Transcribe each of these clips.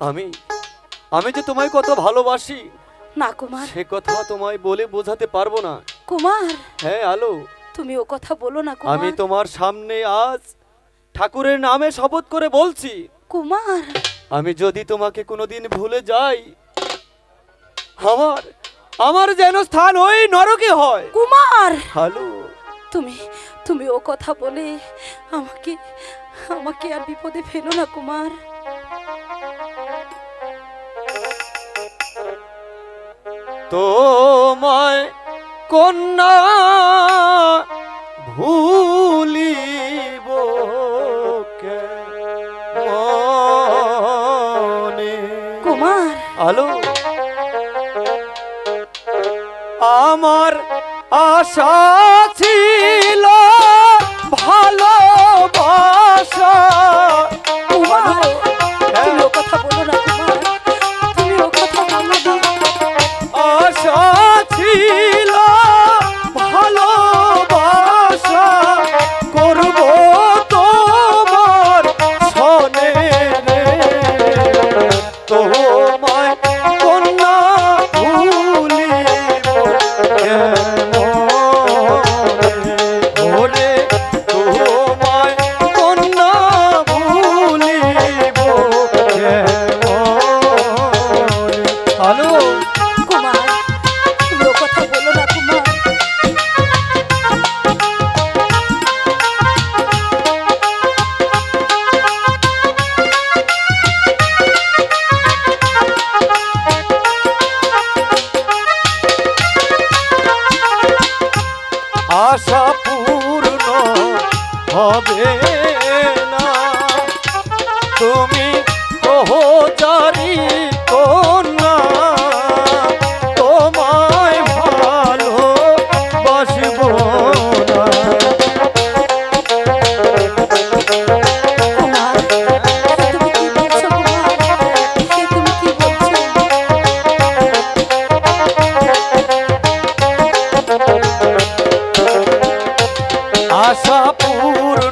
আমি আমি যে তোমায় কত ভালোবাসি না কুমার। সে কথা তোমায় বলে বোঝাতে পারব না। কুমার। হ্যাঁ আলো। তুমি ও কথা বলো না আমি তোমার সামনে আজ ঠাকুরের নামে শপথ করে বলছি। কুমার। আমি যদি তোমাকে কোনোদিন ভুলে যাই আমার আমার যেন স্থান ওই নরকে হয়। কুমার। হ্যালো তুমি তুমি ও কথা বলে আমাকে আমাকে আর বিপদে ফেলো না কুমার। তোমায় কন্যা ভুলিব কেমনে? কুমার। আলো আমার আশা হবে না। তুমি আশা পূর্ণ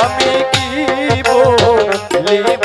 আমি কি বলিব?